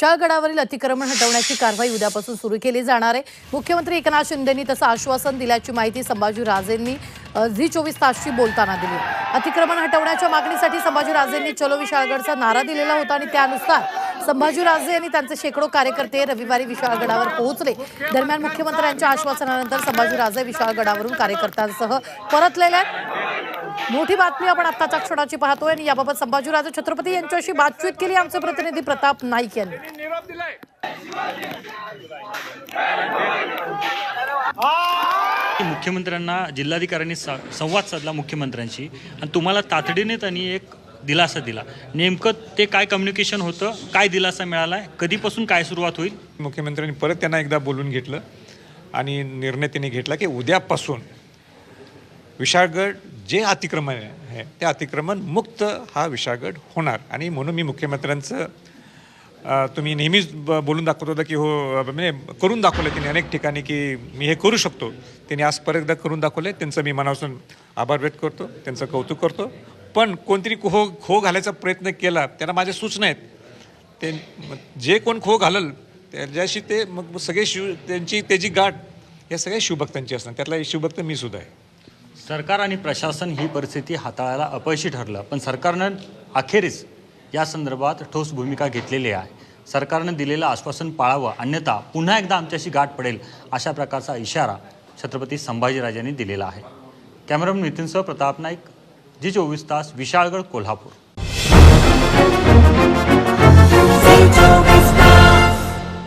विशाळगडावरील अतिक्रमण हटवण्याची कारवाई उद्यापासून सुरू केली जाणार आहे. मुख्यमंत्री एकनाथ शिंदेंनी तसं आश्वासन दिल्याची माहिती संभाजीराजेंनी झी चोवीस तासशी बोलताना दिली. अतिक्रमण हटवण्याच्या मागणीसाठी संभाजीराजेंनी चलो विशाळगडचा नारा दिलेला होता आणि त्यानुसार संभाजीराजे यांनी त्यांचे शेकडो कार्यकर्ते रविवारी विशाळगडावर पोहोचले. दरम्यान मुख्यमंत्र्यांच्या आश्वासनानंतर संभाजी राजे विशाळगडावरून कार्यकर्त्यांसह परतलेले आहेत. मोठी बातमी आपण आत्ताच्या क्षणाची पाहतोय आणि याबाबत संभाजीराजे छत्रपती यांच्याशी बातचीत केली. आमचे प्रतिनिधी प्रताप नाईक यांनी. निरोप दिलाय मुख्यमंत्र्यांना जिल्हाधिकाऱ्यांनी सा- संवाद साधला मुख्यमंत्र्यांशी आणि तुम्हाला तातडीने त्यांनी एक दिलासा दिला. नेमकं ते काय कम्युनिकेशन होतं काय दिलासा मिळाला आहे कधीपासून काय सुरुवात होईल? मुख्यमंत्र्यांनी परत त्यांना एकदा बोलून घेतलं आणि निर्णय त्यांनी घेतला की उद्यापासून विशाळगड जे अतिक्रमण आहे ते अतिक्रमण मुक्त हा विशाळगड होणार. आणि म्हणून मी मुख्यमंत्र्यांचं तुम्ही नेहमीच ब- बोलून दाखवत होता की हो म्हणजे करून दाखवलं त्यांनी अनेक ठिकाणी की मी हे करू शकतो. त्यांनी आज परत एकदा करून दाखवलं त्यांचं मी मनापासून आभार व्यक्त करतो त्यांचं कौतुक करतो. पण कोणतरी खो खो घालायचा प्रयत्न केला त्यांना माझ्या सूचना आहेत. ते जे कोण खो घालल त्याच्याशी ते मग सगळे शिव त्यांची त्याची गाठ या सगळ्या शिवभक्तांची असणार. त्यातला शिवभक्त मी सुद्धा आहे. सरकार आणि प्रशासन ही परिस्थिती हाताळायला अपयशी ठरलं. पण सरकारनं अखेरीस या संदर्भात ठोस भूमिका घेतलेली आहे. सरकारनं दिलेलं आश्वासन पाळावं अन्यथा पुन्हा एकदा आमच्याशी गाठ पडेल अशा प्रकारचा इशारा छत्रपती संभाजीराजांनी दिलेला आहे. कॅमेरामन नितीनसह प्रताप नाईक जी चोवीस तास विशाळगड कोल्हापूर.